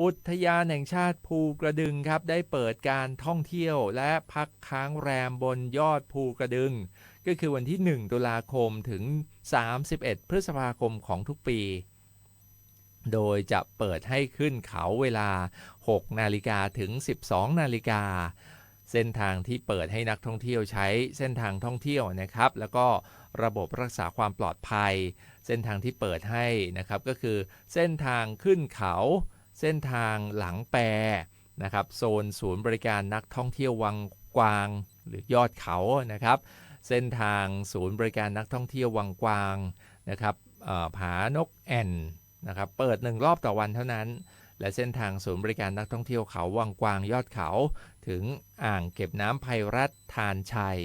อุทยานแห่งชาติภูกระดึงครับได้เปิดการท่องเที่ยวและพักค้างแรมบนยอดภูกระดึง ก็คือวันที่ 1 ตุลาคมถึง 31 พฤษภาคมของทุกปี โดยจะเปิดให้ขึ้นเขาเวลา 6 นาฬิกาถึง 12 นาฬิกา เส้นทางที่เปิดให้นักท่องเที่ยวใช้เส้นทางท่องเที่ยวนะครับ แล้วก็ระบบรักษาความปลอดภัย เส้นทางที่เปิดให้นะครับก็คือเส้นทางขึ้นเขา เส้นทางหลังแปรนะครับโซนศูนย์บริการนักท่องเที่ยววังกวางหรือยอดเขานะครับเส้นทางศูนย์บริการนักท่องเที่ยววังกวางนะครับผานกแอ่นนะครับเปิดหนึ่งรอบต่อวันเท่านั้น และเส้นทางศูนย์บริการนักท่องเที่ยวเขาวังกวางยอดเขา ถึงอ่างเก็บน้ำไพรัตทานชัย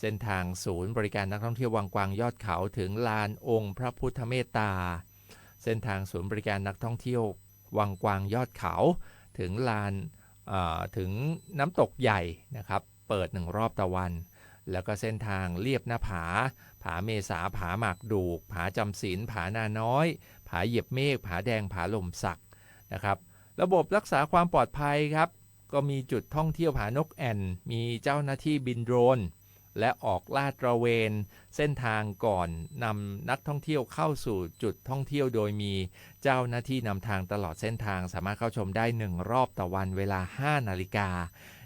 เส้นทางศูนย์บริการนักท่องเที่ยววังกวางยอดเขา ถึงลานองค์พระพุทธเมตตา เส้นทางศูนย์บริการนักท่องเที่ยว วังกวางยอดเขา ถึงลานถึงน้ำตกใหญ่นะครับ เปิดหนึ่งรอบต่อวัน แล้วก็เส้นทางเลียบหน้าผา ผาเมษาผาหมากดูก ผาจำศีลผานาน้อย ผาเหยียบเมฆผาแดงผาลมสักนะครับ ระบบรักษาความปลอดภัยครับ ก็มีจุดท่องเที่ยวผานกแอ่น มีเจ้าหน้าที่บินโดรน และออกลาดตระเวน เส้นทางก่อนนำนักท่องเที่ยวเข้าสู่จุดท่องเที่ยวโดยมีเจ้าหน้าที่นำทางตลอดเส้นทาง สามารถเข้าชมได้ 1 รอบต่อวันเวลา 5 นาฬิกา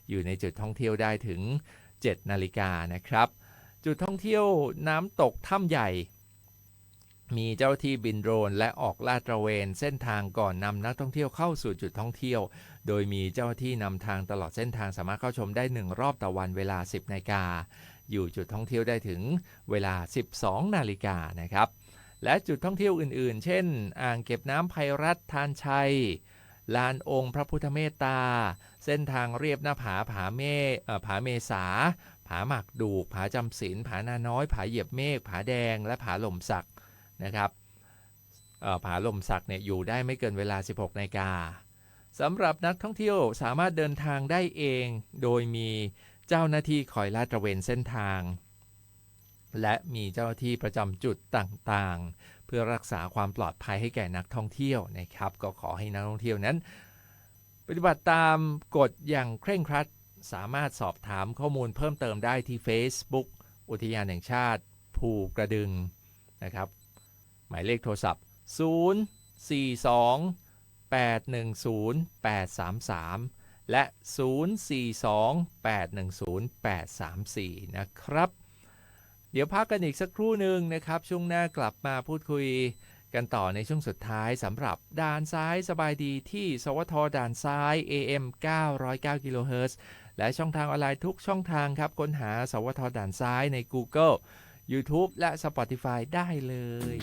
อยู่ในจุดท่องเที่ยวได้ถึง 7 นาฬิกานะครับ จุดท่องเที่ยวน้ำตกถ้ำใหญ่ มีเจ้าที่บินโดรนและออกลาดตระเวน เส้นทางก่อนนำนักท่องเที่ยวเข้าสู่จุดท่องเที่ยว โดยมีเจ้าหน้าที่นำทางตลอดเส้นทางสามารถเข้าชมได้ 1 รอบต่อวันเวลา 10นาฬิกา อยู่จุดท่องเที่ยวได้ถึงเวลา 12 นาฬิกานะครับ และจุดท่องเที่ยวอื่นๆ เช่น อ่างเก็บน้ำไพรัตทานชัย ลานองค์พระพุทธเมตตา เส้นทางเรียบหน้าผาผาเมผาเมษา ผาหมากดูก ผาจำศีลผานาน้อย ผาเหยียบเมฆ ผาแดง และผาหล่มสักนะครับผาลมสักเนี่ยอยู่ได้ไม่เกินเวลา 16นาฬิกาสำหรับนักท่องเที่ยวสามารถเดินทางได้เอง โดยมี เจ้าหน้าที่คอยลาดตระเวนเส้นทาง และมีเจ้าหน้าที่ประจำจุดต่างๆ เพื่อรักษาความปลอดภัยให้แก่นักท่องเที่ยวนะครับ ก็ขอให้นักท่องเที่ยวนั้น ปฏิบัติตามกฎอย่างเคร่งครัดสามารถสอบถามข้อมูลเพิ่มเติมได้ที่ Facebook อุทยานแห่งชาติ ภูกระดึงนะครับ หมายเลขโทรศัพท์ 042 810 833 และ 042 810 834 นะครับ เดี๋ยวพักกันอีกสักครู่หนึ่งนะครับ ช่วงหน้ากลับมาพูดคุยกันต่อในช่วงสุดท้ายสำหรับด่านซ้ายสบายดีที่ สวทด่านซ้าย AM 909กิโลเฮิรตซ์และช่องทางออนไลน์ทุกช่องทางครับ ค้นหาสวทด่านซ้ายใน Google YouTube และ Spotify ได้เลย